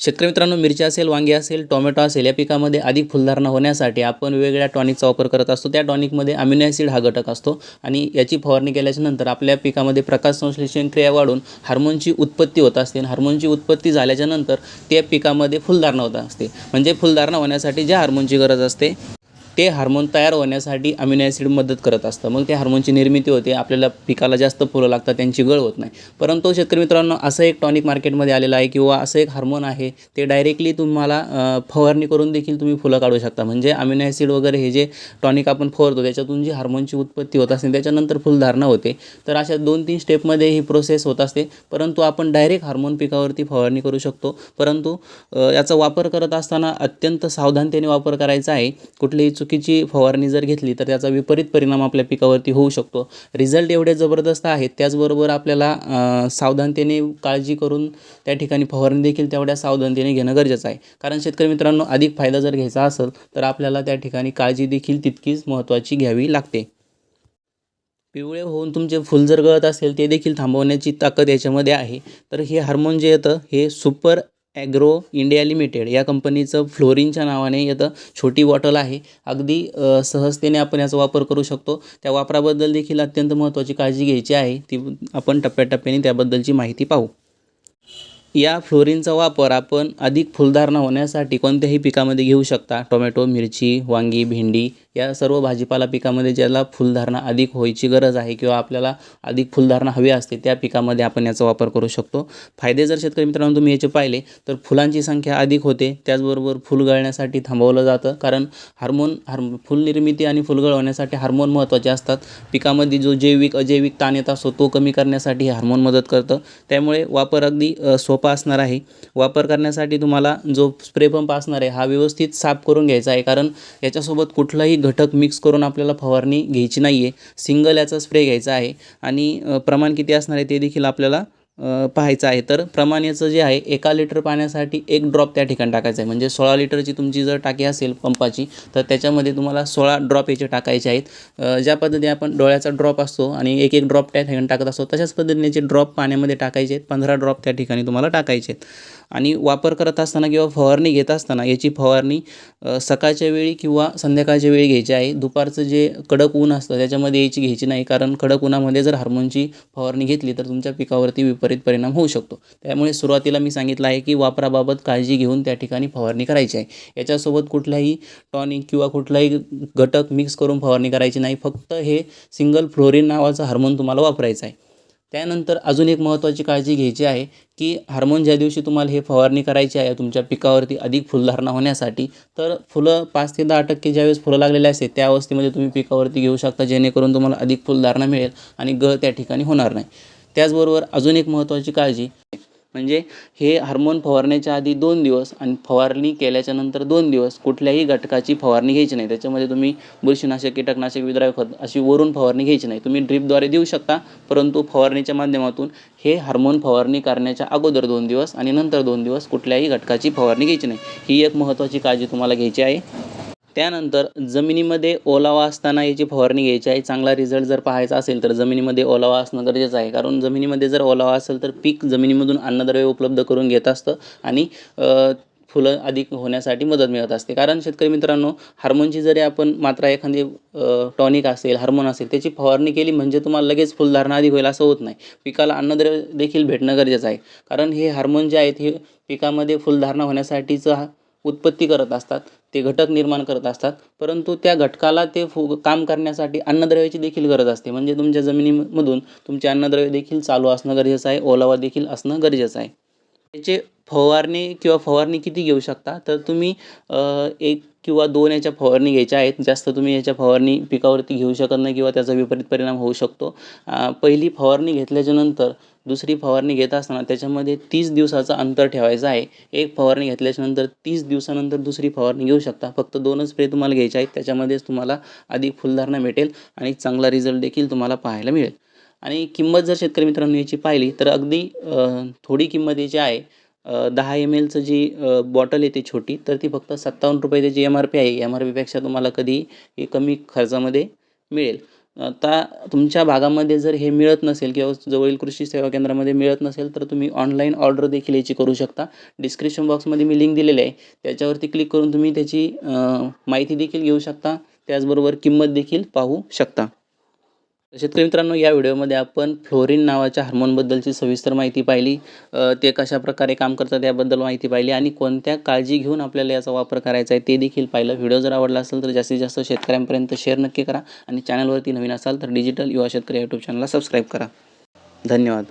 शेतकरी मित्रांनो मिरची असेल वांगी असेल टोमॅटो असेल या पिकामध्ये अधिक फुलधारणा होण्यासाठी आपण वेगवेगळ्या टॉनिकचा वापर करत असतो. त्या टॉनिकमध्ये अमिनो ॲसिड हा घटक असतो आणि याची फवारणी केल्याच्यानंतर आपल्या पिकामध्ये प्रकाश संश्लेषण क्रिया वाढून हार्मोनची उत्पत्ती होत असते. आणि हार्मोनची उत्पत्ती झाल्याच्यानंतर त्या पिकामध्ये फुलधारणा होत असते. म्हणजे फुलधारणा होण्यासाठी ज्या हार्मोनची गरज असते ते हार्मोन तयार होण्यासाठी अमिनो ॲसिड मदत करत असतं. मग त्या हार्मोनची निर्मिती होते आपल्याला पिकाला जास्त फुलं लागतात त्यांची गळ होत नाही. परंतु शेतकरी मित्रांनो असं एक टॉनिक मार्केटमध्ये आलेलं आहे किंवा असं एक हार्मोन आहे ते डायरेक्टली तुम्हाला फवारणी करून देखील तुम्ही फुलं काढू शकता. म्हणजे अमिनो ॲसिड वगैरे हे जे टॉनिक आपण फवारतो त्याच्यातून जी हार्मोनची उत्पत्ती होत असते त्याच्यानंतर फुलधारणा होते. तर अशा दोन तीन स्टेपमध्ये ही प्रोसेस होत असते. परंतु आपण डायरेक्ट हार्मोन पिकावरती फवारणी करू शकतो. परंतु याचा वापर करत असताना अत्यंत सावधानतेने वापर करायचा आहे. कुठलीही चुकीची फवारणी जर घेतली तर त्याचा विपरीत परिणाम आपल्या पिकावरती होऊ शकतो. रिझल्ट एवढे जबरदस्त आहेत त्याचबरोबर आपल्याला सावधानतेने काळजी करून त्या ठिकाणी फवारणी देखील तेवढ्या सावधानतेने घेणं गरजेचं आहे. कारण शेतकरी मित्रांनो अधिक फायदा जर घ्यायचा असेल तर आपल्याला त्या ठिकाणी काळजी देखील तितकीच महत्त्वाची घ्यावी लागते. पिवळे होऊन तुमचे फुल जर गळत असेल ते देखील थांबवण्याची ताकद याच्यामध्ये आहे. तर हे हार्मोन जे येतं हे सुपर ॲग्रो इंडिया लिमिटेड या कंपनीचं फ्लोरिनच्या नावाने येतं छोटी बॉटल आहे. अगदी सहजतेने आपण याचा वापर करू शकतो. त्या वापराबद्दल देखील अत्यंत महत्त्वाची काळजी घ्यायची आहे. ती आपण टप्प्याटप्प्याने त्याबद्दलची माहिती पाहू. या फ्लोरिनचा वापर आपण अधिक फुलधारणा होण्यासाठी कोणत्याही पिकामध्ये घेऊ शकता. टोमॅटो मिरची वांगी भेंडी या सर्व भाजीपाला पिकामध्ये ज्याला फुलधारणा अधिक व्हायची गरज आहे किंवा आपल्याला अधिक फुलधारणा हवी असते त्या पिकामध्ये आपण याचा वापर करू शकतो. फायदे जर शेतकरी मित्रांनो तुम्ही याचे पाहिले तर फुलांची संख्या अधिक होते. त्याचबरोबर फुल गळण्यासाठी थांबवलं जातं कारण हार्मोन हार्म फुल निर्मिती आणि फुलगळ होण्यासाठी हार्मोन महत्त्वाचे असतात. पिकामध्ये जो जैविक अजैविक ताण येत असतो तो कमी करण्यासाठी हार्मोन मदत करतं. त्यामुळे वापर अगदी सोप पंप असणार आहे. वापर करण्यासाठी तुम्हाला जो स्प्रे पंप असणार आहे हा व्यवस्थित साफ करून घ्यायचा आहे. कारण याच्यासोबत कुठलाही घटक मिक्स करून आपल्याला फवारणी घ्यायची नाही आहे सिंगल याचा स्प्रे घ्यायचा आहे. आणि प्रमाण किती असणार आहे ते देखील आपल्याला पाहायचं आहे. तर प्रमाणेचं जे आहे एका लिटर पाण्यासाठी एक ड्रॉप त्या ठिकाणी टाकायचं आहे. म्हणजे सोळा लिटरची तुमची जर टाकी असेल पंपाची तर त्याच्यामध्ये तुम्हाला सोळा ड्रॉप याचे टाकायचे आहेत. ज्या पद्धतीने आपण डोळ्याचा ड्रॉप असतो आणि एक एक ड्रॉप त्या ठिकाणी टाकत असतो तशाच पद्धतीने जे ड्रॉप पाण्यामध्ये टाकायचे आहेत पंधरा ड्रॉप त्या ठिकाणी तुम्हाला टाकायचे आहेत. आणि वापर करत असताना किंवा फवारणी घेत असताना याची फवारणी सकाळच्या वेळी किंवा संध्याकाळच्या वेळी घ्यायची आहे. दुपारचं जे कडक ऊन असतं त्याच्यामध्ये याची घ्यायची नाही. कारण कडक उन्हामध्ये जर हार्मोनची फवारणी घेतली तर तुमच्या पिकावरती विपरीत परिणाम होऊ शकतो. त्यामुळे सुरुवातीला मी सांगितलं आहे की वापराबाबत काळजी घेऊन त्या ठिकाणी फवारणी करायची आहे. याच्यासोबत कुठल्याही टॉनिक किंवा कुठलाही घटक मिक्स करून फवारणी करायची नाही. फक्त हे सिंगल फ्लोरिन नावाचं हार्मोन तुम्हाला वापरायचं आहे. त्यानंतर अजून एक महत्त्वाची काळजी घ्यायची आहे की हार्मोन ज्या दिवशी तुम्हाला हे फवारणी करायची आहे तुमच्या पिकावरती अधिक फुलधारणा होण्यासाठी तर फुलं पाच ते दहा टक्के ज्यावेळेस फुलं लागलेले असते त्या अवस्थेमध्ये तुम्ही पिकावरती घेऊ शकता जेणेकरून तुम्हाला अधिक फुलधारणा मिळेल आणि गळ त्या ठिकाणी होणार नाही. त्याचबरोबर अजून एक महत्त्वाची काळजी म्हणजे हे हार्मोन फवारण्याच्या आधी दोन दिवस आणि फवारणी केल्याच्यानंतर दोन दिवस कुठल्याही घटकाची फवारणी घ्यायची नाही. त्याच्यामध्ये तुम्ही बुरशीनाशक कीटकनाशक विद्राव्य खत अशी वरून फवारणी घ्यायची नाही. तुम्ही ड्रीपद्वारे देऊ शकता परंतु फवारणीच्या माध्यमातून हे हार्मोन फवारणी करण्याच्या अगोदर दोन दिवस आणि नंतर दोन दिवस कुठल्याही घटकाची फवारणी घ्यायची नाही. ही एक महत्त्वाची काळजी तुम्हाला घ्यायची आहे. त्यानंतर जमिनीमध्ये ओलावा असताना याची फवारणी घ्यायची आहे. चांगला रिझल्ट जर पाहायचा असेल तर जमिनीमध्ये ओलावा असणं गरजेचं आहे. कारण जमिनीमध्ये जर ओलावा असेल तर पीक जमिनीमधून अन्नद्रव्य उपलब्ध करून घेत असतं आणि फुलं अधिक होण्यासाठी मदत मिळत असते. कारण शेतकरी मित्रांनो हार्मोनची जरी आपण मात्रा एखादी टॉनिक असेल हार्मोन असेल त्याची फवारणी केली म्हणजे तुम्हाला लगेच फुलधारणा अधिक होईल असं होत नाही. पिकाला अन्नद्रव्य देखील भेटणं गरजेचं आहे. कारण हे हार्मोन जे आहेत हे पिकामध्ये फुलधारणा होण्यासाठीचं हा उत्पत्ती करत असतात ते घटक निर्माण करत असतात परंतु त्या घटकाला ते फु काम करण्यासाठी अन्नद्रव्याची देखील गरज असते. म्हणजे तुमच्या जमिनीमधून तुमचे अन्नद्रव्य देखील चालू असणं गरजेचं आहे ओलावा देखील असणं गरजेचं आहे. त्याचे फवारणी किंवा फवारणी किती घेऊ शकता? तर तुम्ही एक किंवा दोन याच्या फवारणी घ्यायच्या आहेत. जास्त तुम्ही याच्या फवारणी पिकावरती घेऊ शकत नाही किंवा त्याचा विपरीत परिणाम होऊ शकतो. पहिली फवारणी घेतल्याच्यानंतर दुसरी फवारणी घेत असताना त्याच्यामध्ये तीस दिवसाचं अंतर ठेवायचं आहे. एक फवारणी घेतल्याच्यानंतर तीस दिवसानंतर दुसरी फवारणी घेऊ शकता. फक्त दोनच स्प्रे तुम्हाला घ्यायचे आहेत. त्याच्यामध्येच तुम्हाला अधिक फुलधारणा भेटेल आणि चांगला रिझल्ट देखील तुम्हाला पाहायला मिळेल. आणि किंमत जर शेतकरी मित्रांनो याची पाहिली तर अगदी थोडी किंमत याची आहे. दहा एम एलचं जी बॉटल येते छोटी तर ती फक्त सत्तावन्न रुपये त्याची एम आर पी आहे. एम आर पीपेक्षा तुम्हाला कधी कमी खर्चामध्ये मिळेल. आता तुमच्या भागामध्ये जर हे मिळत नसेल किंवा जवळील कृषी सेवा केंद्रामध्ये मिळत नसेल तर तुम्ही ऑनलाईन ऑर्डर देखील याची करू शकता. डिस्क्रिप्शन बॉक्समध्ये मी लिंक दिलेली आहे. त्याच्यावरती क्लिक करून तुम्ही त्याची माहिती देखील घेऊ शकता. त्याचबरोबर किंमत देखील पाहू शकता. शेतकरी मित्रांनो या व्हिडिओमध्ये आपण फ्लोरिन नावाच्या हार्मोनबद्दलची सविस्तर माहिती पाहिली. ते कशा प्रकारे काम करतात याबद्दल माहिती पाहिली आणि कोणत्या काळजी घेऊन आपल्याला याचा वापर करायचा आहे ते देखील पाहिलं. व्हिडिओ जर आवडला असेल तर जास्तीत जास्त शेतकऱ्यांपर्यंत शेअर नक्की करा आणि चॅनलवरती नवीन असाल तर डिजिटल युवा शेतकरी यूट्यूब चॅनलला सबस्क्राईब करा. धन्यवाद.